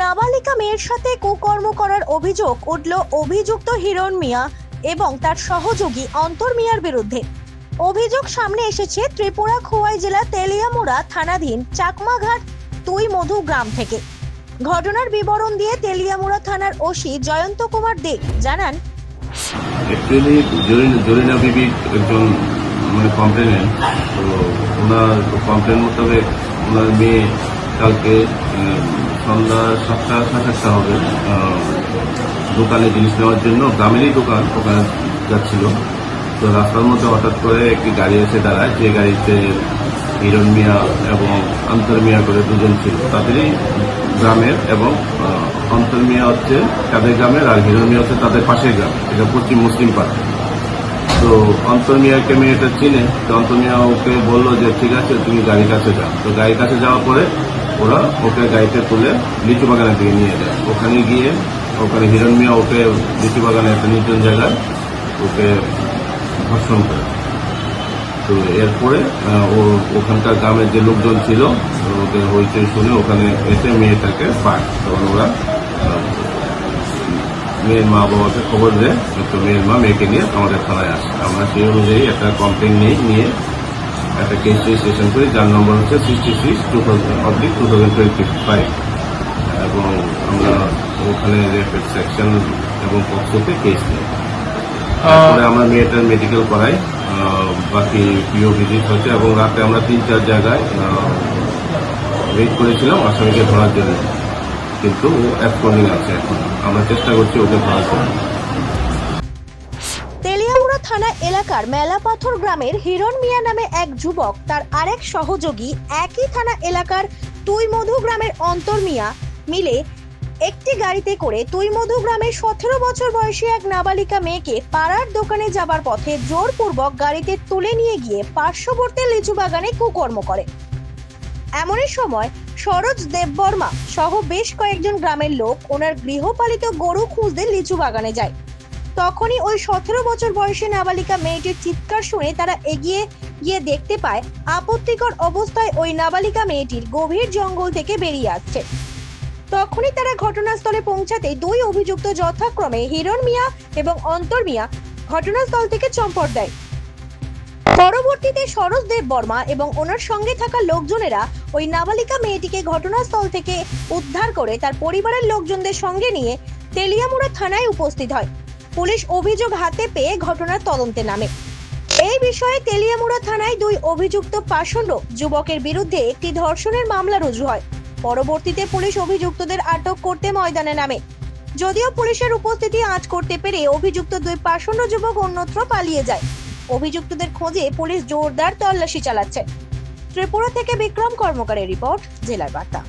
নাবালিকা মেয়ের সাথে কুকর্ম করার অভিযোগ উঠল অভিযুক্ত হিরণ মিয়া এবং তার সহযোগী অন্তর মিয়ার বিরুদ্ধে। অভিযোগ সামনে এসেছে ত্রিপুরা খোয়াই জেলা তেলিয়ামুড়া থানাধীন চাকমাঘাট তুই মধু গ্রাম থেকে। ঘটনার বিবরণ দিয়ে তেলিয়ামুড়া থানার ওসি জয়ন্ত কুমার দে জানান মানে তো ওনার কমপ্লেন মোতাবেক ওনার মেয়ে কালকে সন্ধ্যা সাতটা সাড়ে সাতটা হবে। দোকানে জিনিস নেওয়ার জন্য গ্রামেরই দোকান, ওখানে যাচ্ছিল। তো রাস্তার মধ্যে হঠাৎ করে একটি গাড়ি এসে দাঁড়ায়, যে গাড়িতে হিরণ মিয়া এবং অন্তর মিয়া করে দুজন ছিল। তাদেরই গ্রামের এবং অন্তর মিয়া হচ্ছে তাদের গ্রামের আর হিরণ মিয়া হচ্ছে তাদের পাশের গ্রাম। এটা পশ্চিম মুসলিম পাড়া। তো অন্তর মিয়াকে মেয়েটা চিনে, তো অন্তর মিয়া ওকে বলল যে, ঠিক আছে, তুমি গাড়ির কাছে যাও। তো গাড়ির কাছে যাওয়ার পরে ওরা ওকে গাড়িতে তুলে লিচু বাগানের দিকে নিয়ে যায়। ওখানে গিয়ে ওখানে হিরণ মিয়া ওকে লিচু বাগানে একটা নির্জন জায়গায় ওকে ধর্ষণ করে। তো এরপরে ও ওখানকার গ্রামের যে লোকজন ছিল, ওদের হইচই শুনে ওখানে এসে মেয়েটাকে পায়। তখন ওরা মেয়ের মা বাবাকে খবর দেয় তো মেয়ের মা, মেয়েকে নিয়ে আমাদের থানায় আসে। আমরা সেই অনুযায়ী একটা কমপ্লেন নিয়ে নিয়ে একটা কেস রেজিস্ট্রেশন করি যার নম্বর হচ্ছে sixty six two thousand oblique two thousand twenty five এবং আমরা ওখানে রেপেড সেকশন এবং পক্ষতে কেস নিই। তারপরে আমরা মেয়েটার মেডিকেল করাই বাকি পিও ভিজিট হচ্ছে এবং রাতে আমরা তিন চার জায়গায় ওয়েট করেছিলাম আসামিকে ধরার জন্য। কিন্তু ও অ্যাবস্পন্ডিং আছে এখন। আমরা চেষ্টা করছি ওকে ধরার জন্য। থানা এলাকার মেলাপাথর গ্রামের হিরণ মিয়া নামে এক যুবক, তার আরেক সহযোগী একই থানা এলাকার তুইমধু গ্রামের অন্তর মিয়া মিলে একটি গাড়িতে করে তুইমধু গ্রামের সতেরো বছর বয়সী এক নাবালিকা মেয়েকে পাড়ার দোকানে যাবার পথে জোরপূর্বক গাড়িতে তুলে নিয়ে গিয়ে পার্শ্ববর্তী লিচু বাগানে কুকর্ম করে। এমনই সময় সরোজ দেববর্মা সহ বেশ কয়েকজন গ্রামের লোক ওনার গৃহপালিত গরু খুঁজতে লিচু বাগানে যায়। তখনই ওই সতেরো বছর বয়সী নাবালিকা মেয়েটির চিৎকার শুনে তারা এগিয়ে গিয়ে দেখতে পায় আপত্তিকর অবস্থায় ওই নাবালিকা মেয়েটির গভীর জঙ্গল থেকে বেরিয়ে আসছে। তখনই তারা ঘটনাস্থলে পৌঁছাতে দুই অভিযুক্ত যথাক্রমে হিরণ মিয়া এবং অন্তর মিয়া ঘটনাস্থল থেকে চম্পট দেয়। পরবর্তীতে সরোজ দেব বর্মা এবং ওনার সঙ্গে থাকা লোকজনেরা ওই নাবালিকা মেয়েটিকে ঘটনাস্থল থেকে উদ্ধার করে তার পরিবারের লোকজনদের সঙ্গে নিয়ে তেলিয়ামুড়া থানায় উপস্থিত হয়। পুলিশ অভিযোগ হাতে পেয়ে ঘটনার তদন্তে নামে। এই বিষয়ে তেলিয়ামুড়া থানায় দুই অভিযুক্ত পাষণ্ড যুবকের বিরুদ্ধে একটি ধর্ষণের মামলা রুজু হয়। পরবর্তীতে পুলিশ অভিযুক্তদের আটক করতে ময়দানে নামে। যদিও পুলিশের উপস্থিতি আঁচ করতে পেরে অভিযুক্ত দুই পাষণ্ড যুবক অন্যত্র পালিয়ে যায়। অভিযুক্তদের খোঁজে পুলিশ জোরদার তল্লাশি চালাচ্ছে। ত্রিপুরা থেকে বিক্রম কর্মকারের রিপোর্ট, জেলার বার্তা।